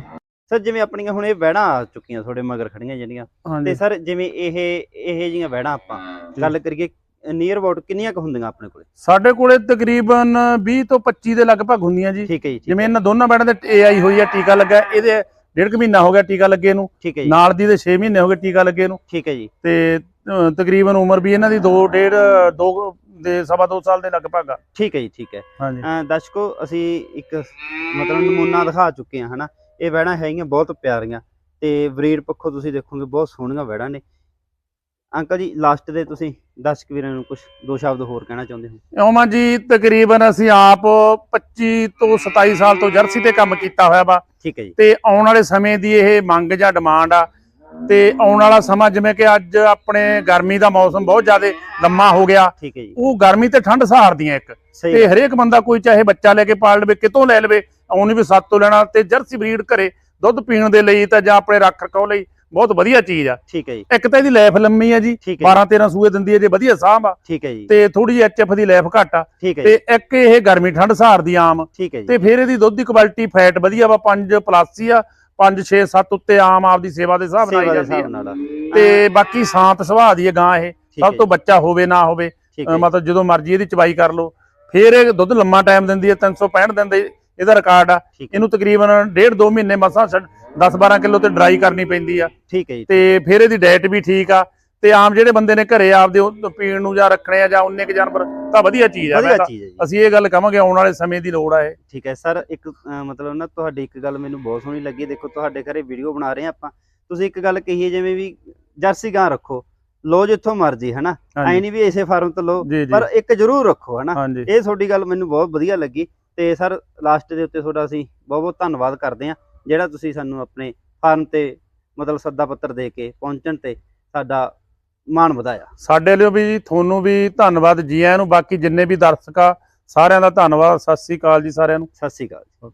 ਸਰ ਜਿਵੇਂ ਆਪਣੀਆਂ ਹੁਣ ਇਹ ਵੈੜਾਂ ਆ ਚੁੱਕੀਆਂ ਤੁਹਾਡੇ ਮਗਰ ਖੜੀਆਂ ਜਿਹੜੀਆਂ ਤੇ ਹਾਂਜੀ ਸਰ ਜਿਵੇਂ ਇਹ ਇਹ ਜੀਆਂ ਵੈੜਾਂ ਆਪਾਂ ਗੱਲ ਕਰੀਏ ਨੀਅਰ ਅਬਾਊਟ ਕਿੰਨੀਆਂ ਕੁ ਹੁੰਦੀਆਂ ਆਪਣੇ ਕੋਲੇ? ਸਾਡੇ ਕੋਲੇ ਤਕਰੀਬਨ 20 ਤੋਂ 25 ਦੇ ਲਗਭਗ ਹੁੰਦੀਆਂ ਜੀ। ਠੀਕ ਹੈ ਜੀ ਠੀਕ ਜਿਵੇਂ ਇਹਨਾਂ ਦੋਨਾਂ ਬੈਡਾਂ ਤੇ ਏਆਈ ਹੋਈ ਆ ਟੀਕਾ ਲੱਗਾ ਇਹਦੇ ਡੇਢ ਕੁ ਮਹੀਨਾ ਹੋ ਗਿਆ ਟੀਕਾ ਲੱਗੇ ਨੂੰ। ਠੀਕ ਹੈ ਜੀ। ਨਾਲ ਦੀ ਦੇ 6 ਮਹੀਨੇ ਹੋ ਗਏ ਟੀਕਾ ਲੱਗੇ ਨੂੰ। ਠੀਕ ਹੈ ਜੀ। ਤੇ ਅ, ਤਕਰੀਬਨ ਉਮਰ ਵੀ ਇਹਨਾਂ ਦੀ 2 ਡੇਢ 2 ਦੇ ਸਵਾ 2 ਸਾਲ ਦੇ ਲਗਭਗ ਆ। ਠੀਕ ਹੈ ਜੀ ਠੀਕ ਹੈ। ਹਾਂਜੀ। ਅਹ ਦਰਸ਼ਕੋ ਅਸੀਂ ਇੱਕ ਮਤਲਬ ਨਮੂਨਾ ਦਿਖਾ ਚੁੱਕੇ ਹਾਂ ਹਨਾ? ਇਹ ਵੈੜਾਂ ਹੈਗੀਆਂ ਬਹੁਤ ਪਿਆਰੀਆਂ ਤੇ ਬਰੀਡ ਪੱਖੋਂ ਤੁਸੀਂ ਦੇਖੋਗੇ ਬਹੁਤ ਸੋਹਣੀਆਂ ਵੈੜਾਂ ਨੇ। ਅੰਕਲ ਜੀ ਲਾਸਟ ਦੇ ਤੁਸੀਂ ਦਰਸ਼ਕ ਵੀਰਾਂ ਨੂੰ ਕੁਝ ਦੋ ਸ਼ਬਦ ਹੋਰ ਕਹਿਣਾ ਚਾਹੁੰਦੇ ਹੋ? ਉਮਾ ਜੀ ਤਕਰੀਬਨ ਅਸੀਂ ਆਪ 25 ਤੋਂ 27 ਸਾਲ ਤੋਂ ਜਰਸੀ ਤੇ ਕੰਮ ਕੀਤਾ ਹੋਇਆ ਵਾ। ਠੀਕ ਹੈ ਜੀ। ਤੇ ਆਉਣ ਵਾਲੇ ਸਮੇਂ ਦੀ ਇਹ ਮੰਗ ਜਾਂ ਡਿਮਾਂਡ ਆ। ਤੇ ਆਉਣ ਵਾਲਾ ਸਮਾਂ ਜਿਵੇਂ ਕਿ ਅੱਜ ਆਪਣੇ ਗਰਮੀ ਦਾ ਮੌਸਮ ਬਹੁਤ ਜ਼ਿਆਦਾ ਲੰਮਾ ਹੋ ਗਿਆ। ਠੀਕ ਹੈ ਜੀ। ਉਹ ਗਰਮੀ ਤੇ ਠੰਡ ਸਹਾਰਦੀਆਂ ਇੱਕ। ਤੇ ਹਰੇਕ ਬੰਦਾ ਕੋਈ ਚਾਹੇ ਬੱਚਾ ਲੈ ਕੇ ਪਾਲ ਲਵੇ ਕਿਤੋਂ ਲੈ ਲਵੇ ਆਉਣੀ ਵੀ ਸੱਤ ਤੋਂ ਲੈਣਾ ਤੇ ਜਰਸੀ ਬਰੀਡ ਘਰੇ ਦੁੱਧ ਪੀਣ ਦੇ ਲਈ ਤਾਂ ਜਾਂ ਆਪਣੇ ਰੱਖ ਰਖਾਓ ਲਈ ਬਹੁਤ ਵਧੀਆ ਚੀਜ਼ ਆ। ਠੀਕ ਹੈ ਜੀ। ਇੱਕ ਤਾਂ ਇਹਦੀ ਲੈਫ ਲੰਮੀ ਆ ਜੀ ਠੀਕ ਹੈ 12 13 ਸੂਏ ਦਿੰਦੀ ਹੈ ਜੇ ਵਧੀਆ ਸਾਂਭ ਆ। ਠੀਕ ਹੈ ਜੀ। ਤੇ ਥੋੜੀ ਜਿਹੀ ਐਚਐਫ ਦੀ ਲੈਫ ਘੱਟ ਆ। ਤੇ ਇੱਕ ਇਹ ਗਰਮੀ ਠੰਡ ਸਹਾਰਦੀ ਆਮ। ਠੀਕ ਹੈ ਜੀ। ਤੇ ਫਿਰ ਇਹਦੀ ਦੁੱਧ ਦੀ ਕੁਆਲਿਟੀ ਫੈਟ ਵਧੀਆ ਵਾ 5 ਪਲੱਸ ਹੀ ਆ 5 6 7 ਉੱਤੇ ਆਮ ਆਪਦੀ ਸੇਵਾ ਦੇ ਹਿਸਾਬ ਨਾਲ ਸੇਵਾ ਆਈ ਦੇ ਜਾਂਦੀ ਹਿਸਾਬ ਹੈ ਨਾਲ ਤੇ ਬਾਕੀ ਸ਼ਾਂਤ ਸੁਭਾਅ ਦੀ ਗਾਂ ਇਹ ਸਭ ਤੋਂ ਬੱਚਾ ਹੋਵੇ ਨਾ ਹੋਵੇ ਮਤਲਬ ਜਦੋਂ ਮਰਜ਼ੀ ਇਹਦੀ ਚਵਾਈ ਕਰ ਲਓ। ਫਿਰ ਇਹ ਦੁੱਧ ਲੰਮਾ ਟਾਈਮ ਦਿੰਦੀ ਹੈ 365 ਦਿਨ ਦੇ ਇਹਦਾ ਰਿਕਾਰਡ ਆ। ਇਹਨੂੰ ਤਕਰੀਬਨ ਡੇਢ ਦੋ ਮਹੀਨੇ ਮਸਾਂ 10 12 ਕਿਲੋ ਤੇ ਡਰਾਈ ਕਰਨੀ ਪੈਂਦੀ ਆ। ਠੀਕ ਹੈ ਜੀ। ਤੇ ਫਿਰ ਇਹਦੀ ਡਾਈਟ ਵੀ ਠੀਕ ਆ। ਤੇ ਆਮ ਜਿਹੜੇ ਬੰਦੇ ਨੇ ਘਰੇ ਆਪਦੇ ਪੀਣ ਨੂੰ ਜਾਂ ਰੱਖਣੇ ਆ ਜਾਂ ਉਨੇ ਕੁ ਜਾਨਵਰ ਤਾਂ ਵਧੀਆ ਚੀਜ਼ ਆ ਅਸੀਂ ਇਹ ਗੱਲ ਕਵਾਂਗੇ ਆਉਣ ਵਾਲੇ ਸਮੇਂ ਦੀ ਲੋੜ ਆ ਇਹ। ਠੀਕ ਹੈ ਸਰ ਇੱਕ ਮਤਲਬ ਨਾ ਤੁਹਾਡੀ ਇੱਕ ਗੱਲ ਮੈਨੂੰ ਬਹੁਤ ਸੋਹਣੀ ਲੱਗੀ। ਦੇਖੋ ਤੁਹਾਡੇ ਘਰੇ ਵੀਡੀਓ ਬਣਾ ਰਹੇ ਆ ਆਪਾਂ। ਤੁਸੀਂ ਇੱਕ ਗੱਲ ਕਹੀ ਹੈ ਜਿਵੇਂ ਵੀ ਜਰਸੀ ਗਾਂ ਰੱਖੋ। ਲੋ ਜਿੱਥੋਂ ਮਰਜ਼ੀ ਹਨਾ? ਐ ਨਹੀਂ ਵੀ ਇਸੇ ਫਾਰਮ ਤੋਂ ਲੋ ਪਰ ਇੱਕ ਜ਼ਰੂਰ ਰੱਖੋ ਹਨਾ? ਇਹ ਤੁਹਾਡੀ ਗੱਲ ਮੈਨੂੰ ਬਹੁਤ ਵਧੀਆ ਲੱਗੀ। ਤੇ ਸਰ ਲਾਸਟ ਦੇ ਉੱਤੇ ਤੁਹਾਡਾ ਅਸੀਂ ਬਹੁਤ ਬਹੁਤ ਧੰਨਵਾਦ ਕਰਦੇ ਹਾਂ ਜਿਹੜਾ ਤੁਸੀਂ ਸਾਨੂੰ ਆਪਣੇ ਫਾਰਮ ਤੇ ਮਤਲਬ ਸੱਦਾ ਪੱਤਰ ਦੇ ਕੇ ਪਹੁੰਚਣ ਤੇ ਸਾਡਾ ਮਾਣ ਵਧਾਇਆ। ਸਾਡੇ ਲਈ ਵੀ ਤੁਹਾਨੂੰ ਵੀ ਧੰਨਵਾਦ ਜੀ ਆਇਆਂ ਨੂੰ ਬਾਕੀ ਜਿੰਨੇ ਵੀ ਦਰਸ਼ਕ ਆ ਸਾਰਿਆਂ ਦਾ ਧੰਨਵਾਦ। ਸਤਿ ਸ੍ਰੀ ਅਕਾਲ ਜੀ ਸਾਰਿਆਂ ਨੂੰ। ਸਤਿ ਸ਼੍ਰੀ ਅਕਾਲ